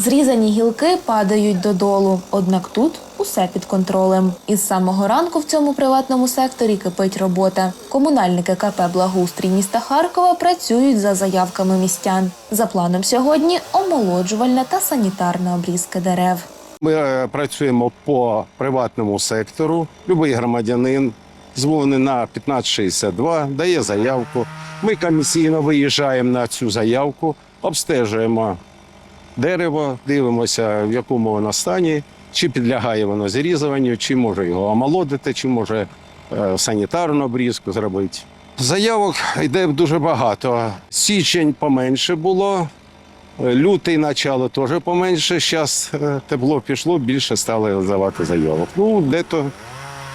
Зрізані гілки падають додолу, однак тут усе під контролем. Із самого ранку в цьому приватному секторі кипить робота. Комунальники КП Благоустрій міста Харкова працюють за заявками містян. За планом сьогодні омолоджувальна та санітарна обрізка дерев. Ми е, працюємо по приватному сектору. Любий громадянин дзвонить на 1562, дає заявку. Ми комісійно виїжджаємо на цю заявку, обстежуємо дерево, дивимося, в якому воно стані, чи підлягає воно зрізуванню, чи може його омолодити, чи може е, санітарну обрізку зробити. Заявок йде дуже багато. Січень поменше було, Лютий начало теж поменше. Зараз тепло пішло, більше стали здавати заявок. Ну, дето,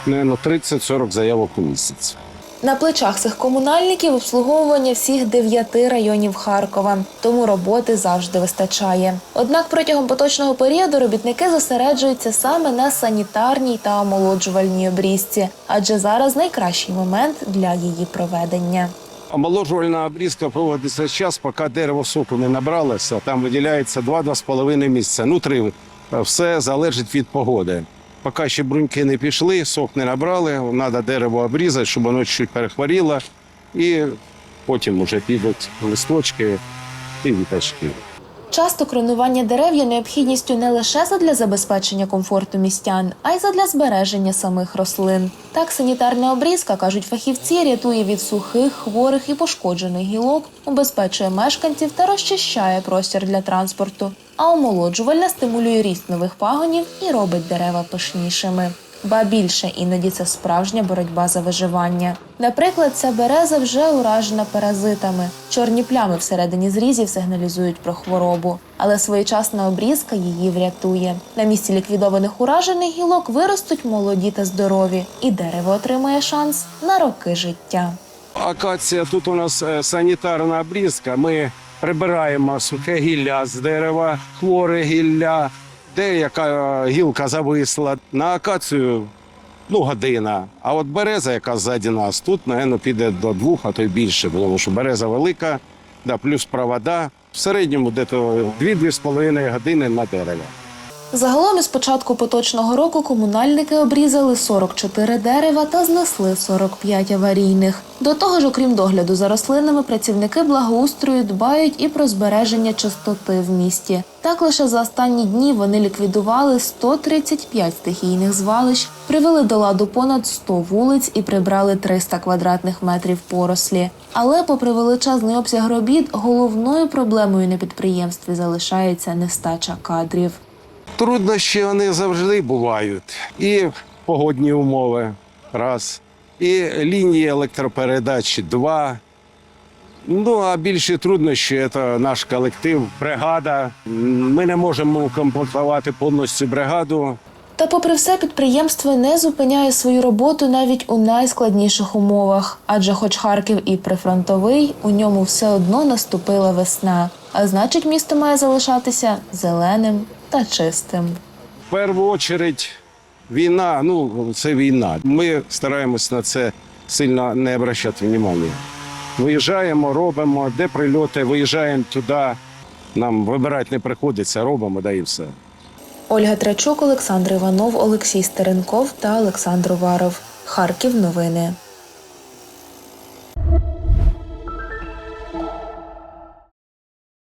мабуть, 30-40 заявок у місяць. На плечах цих комунальників обслуговування всіх дев'яти районів Харкова, тому роботи завжди вистачає. Однак протягом поточного періоду робітники зосереджуються саме на санітарній та омолоджувальній обрізці, адже зараз найкращий момент для її проведення. Омоложувальна обрізка проводиться час, поки дерево соку не набралося. Там виділяється 2-2,5 місяця. Ну, три. Все залежить від погоди. Поки ще бруньки не пішли, сок не набрали, треба дерево обрізати, щоб воно чуть перехворіло. І потім вже підуть листочки і вітачки. Часто кронування дерев є необхідністю не лише задля забезпечення комфорту містян, а й задля збереження самих рослин. Так, санітарна обрізка, кажуть фахівці, рятує від сухих, хворих і пошкоджених гілок, убезпечує мешканців та розчищає простір для транспорту. А омолоджувальна стимулює ріст нових пагонів і робить дерева пишнішими. Ба більше іноді це справжня боротьба за виживання. Наприклад, ця береза вже уражена паразитами. Чорні плями всередині зрізів сигналізують про хворобу, але своєчасна обрізка її врятує. На місці ліквідованих уражених гілок виростуть молоді та здорові, і дерево отримає шанс на роки життя. Акація тут у нас е, санітарна обрізка. Ми прибираємо сухе гілля з дерева, хворе гілля, де яка е, гілка зависла. На акацію ну, година. А от береза, яка ззаді нас, тут, напевно, піде до двох, а то й більше, тому що береза велика, да, плюс провода. В середньому десь 2-2,5 години на дерево. Загалом із початку поточного року комунальники обрізали 44 дерева та знесли 45 аварійних. До того ж, окрім догляду за рослинами, працівники благоустрою дбають і про збереження чистоти в місті. Так лише за останні дні вони ліквідували 135 стихійних звалищ, привели до ладу понад 100 вулиць і прибрали 300 квадратних метрів порослі. Але, попри величезний обсяг робіт, головною проблемою на підприємстві залишається нестача кадрів. Труднощі вони завжди бувають. І погодні умови раз, і лінії електропередач два. Ну, а більші труднощі це наш колектив, бригада. Ми не можемо комплектувати повністю бригаду. Та, попри все, підприємство не зупиняє свою роботу навіть у найскладніших умовах, адже, хоч Харків і прифронтовий, у ньому все одно наступила весна. А значить, місто має залишатися зеленим та чистим. В першу чергу війна, ну це війна. Ми стараємось на це сильно не обращати увагу. Виїжджаємо, робимо, де прильоти, виїжджаємо туди. Нам вибирати не приходиться, робимо, да і все. Ольга Трачук, Олександр Іванов, Олексій Стеренков та Олександр Уваров. Харків новини.